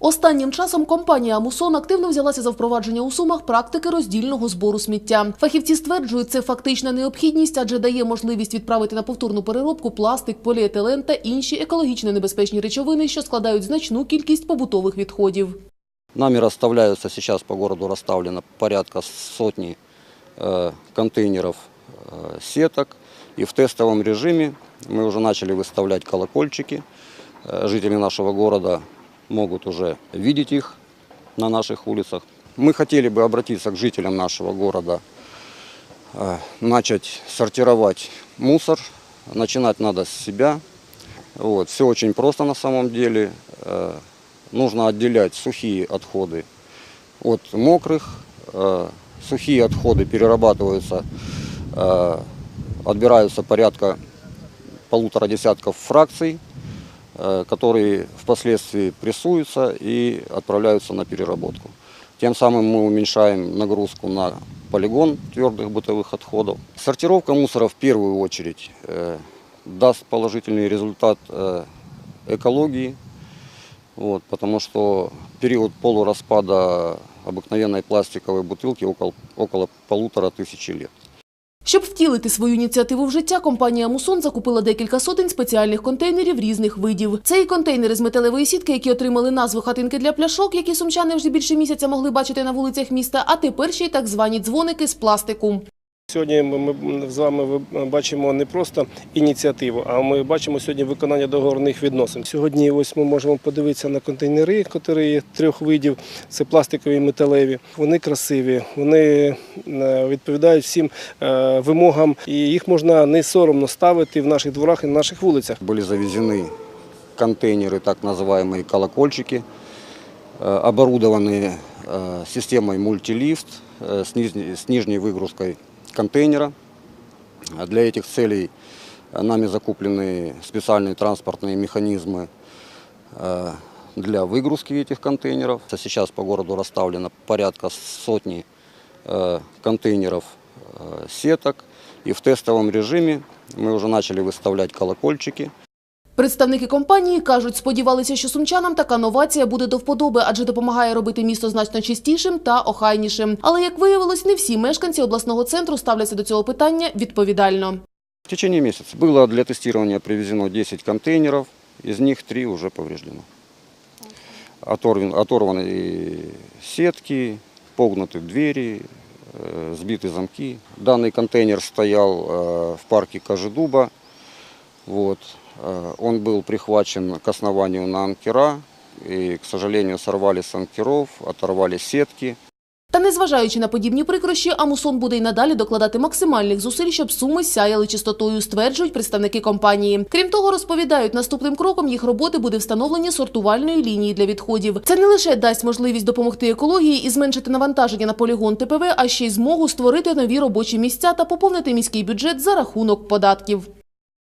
Останнім часом компанія Амусон активно взялася за впровадження у сумах практики роздільного збору сміття. Фахівці стверджують, це фактична необхідність, адже дає можливість відправити на повторну переробку пластик, поліетилен та інші екологічно небезпечні речовини, що складають значну кількість побутових відходів. Нами расставляются сейчас по городу расставлено порядка сотни э, контейнеров э, сеток. И в тестовом режиме мы уже начали выставлять колокольчики. Э, жители нашего города Могут уже видеть их на наших улицах. Мы хотели бы обратиться к жителям нашего города, э, начать сортировать мусор. Начинать надо с себя. Вот. Все очень просто на самом деле. Э, Нужно отделять сухие отходы от мокрых. Э, Сухие отходы перерабатываются, отбираются порядка полутора десятков фракций, которые впоследствии прессуются и отправляются на переработку. Тем самым мы уменьшаем нагрузку на полигон твердых бытовых отходов. Сортировка мусора в первую очередь э, даст положительный результат э, экологии, вот, потому что период полураспада обыкновенной пластиковой бутылки около, около полутора тысячи лет. Щоб втілити свою ініціативу в життя, компанія Мусон закупила декілька сотень спеціальних контейнерів різних видів. Це і контейнери з металевої сітки, які отримали назву хатинки для пляшок, які сумчани вже більше місяця могли бачити на вулицях міста. А тепер ще й так звані дзвоники з пластику. Сьогодні ми, ми з вами ви- бачимо не просто ініціативу, а ми бачимо сьогодні виконання договорних відносин. Сьогодні ось ми можемо подивитися на контейнери, які є трьох видів. Це пластикові і металеві. Вони красиві, вони е, відповідають всім е, вимогам, і їх можна не соромно ставити в наших дворах і на наших вулицях. Были завезены контейнеры, так называемые колокольчики, э, оборудованные э, системой мультилифт э, Контейнера. А Для этих целей э, нами закуплены специальные транспортные механизмы э, для выгрузки этих контейнеров. Сейчас по городу расставлено порядка сотни контейнеров сеток. И в тестовом режиме мы уже начали выставлять колокольчики. Представники компанії кажуть, сподівалися, що сумчанам така новація буде до вподоби, адже допомагає робити місто значно чистішим та охайнішим. Але як виявилось, не всі мешканці обласного центру ставляться до цього питання відповідально. В течение месяца было для тестирования привезено 10 контейнеров, из них 3 уже повреждено. Оторван- Оторваны сетки, погнуты двери, э, сбиты замки. Данный контейнер стоял э, в парке Кожедуба. Вот. Э, Он был прихвачен к основанию на анкера. И, к сожалению, сорвали с анкеров, оторвали сетки. Та незважаючи на подібні прикрощі, Амусон буде й надалі докладати максимальних зусиль, щоб суми сяяли чистотою, стверджують представники компанії. Крім того, розповідають, наступним кроком їх роботи буде встановлення сортувальної лінії для відходів. Це не лише дасть можливість допомогти екології і зменшити навантаження на полігон ТПВ, а ще й змогу створити нові робочі місця та поповнити міський бюджет за рахунок податків.